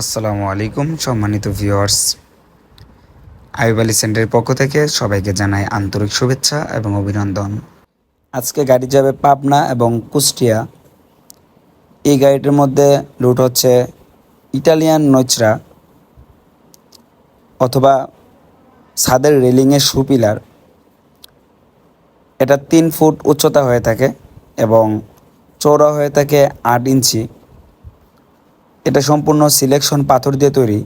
আসসালামু আলাইকুম, সম্মানিত ভিউয়ার্স। আইব আলী সেন্টারের পক্ষ থেকে সবাইকে জানাই আন্তরিক শুভেচ্ছা এবং অভিনন্দন। আজকে গাড়ি যাবে পাবনা এবং কুষ্টিয়া। এই গাড়িটির মধ্যে লুট হচ্ছে ইটালিয়ান নৈচরা অথবা ছাদের রেলিংয়ের সুপিলার এটা তিন ফুট উচ্চতা হয়ে থাকে এবং চৌড়া হয়ে থাকে আট ইঞ্চি। এটা সম্পূর্ণ সিলেকশন পাথর দিয়ে তৈরি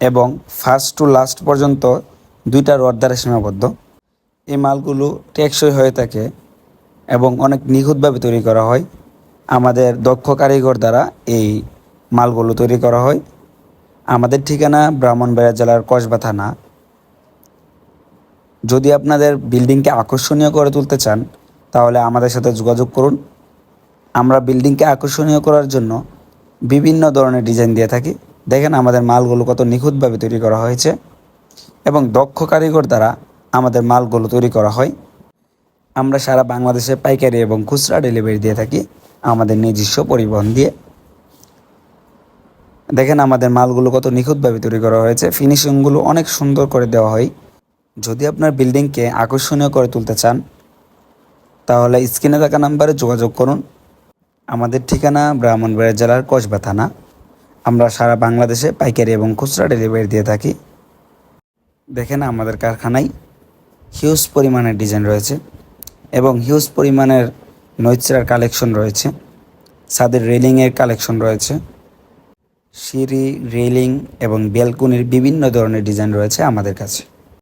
এবং ফার্স্ট টু লাস্ট পর্যন্ত দুইটা রড দ্বারা সীমাবদ্ধ। এই মালগুলো টেকসই হয়ে থাকে এবং অনেক নিখুঁতভাবে তৈরি করা হয়। আমাদের দক্ষ কারিগর দ্বারা এই মালগুলো তৈরি করা হয়। আমাদের ঠিকানা ব্রাহ্মণবাড়িয়া জেলার কসবা থানা। যদি আপনাদের বিল্ডিংকে আকর্ষণীয় করে তুলতে চান, তাহলে আমাদের সাথে যোগাযোগ করুন। আমরা বিল্ডিংকে আকর্ষণীয় করার জন্য বিভিন্ন ধরনের ডিজাইন দিয়ে থাকি। দেখেন আমাদের মালগুলো কত নিখুঁতভাবে তৈরি করা হয়েছে এবং দক্ষ কারিগর দ্বারা আমাদের মালগুলো তৈরি করা হয়। আমরা সারা বাংলাদেশে পাইকারি এবং খুচরা ডেলিভারি দিয়ে থাকি আমাদের নিজস্ব পরিবহন দিয়ে। দেখেন আমাদের মালগুলো কত নিখুঁতভাবে তৈরি করা হয়েছে। ফিনিশিংগুলো অনেক সুন্দর করে দেওয়া হয়। যদি আপনার বিল্ডিংকে আকর্ষণীয় করে তুলতে চান, তাহলে স্ক্রিনে থাকা নাম্বারে যোগাযোগ করুন। আমাদের ঠিকানা ব্রাহ্মণবাড়িয়া জেলার কসবা থানা। আমরা সারা বাংলাদেশে পাইকারি এবং খুচরা ডেলিভারি দিয়ে থাকি। দেখেন আমাদের কারখানায় হিউজ পরিমাণের ডিজাইন রয়েছে এবং হিউজ পরিমাণের নৈচরার কালেকশন রয়েছে। ছাদের রেলিংয়ের কালেকশন রয়েছে। সিঁড়ি, রেলিং এবং বেলকুনির বিভিন্ন ধরনের ডিজাইন রয়েছে আমাদের কাছে।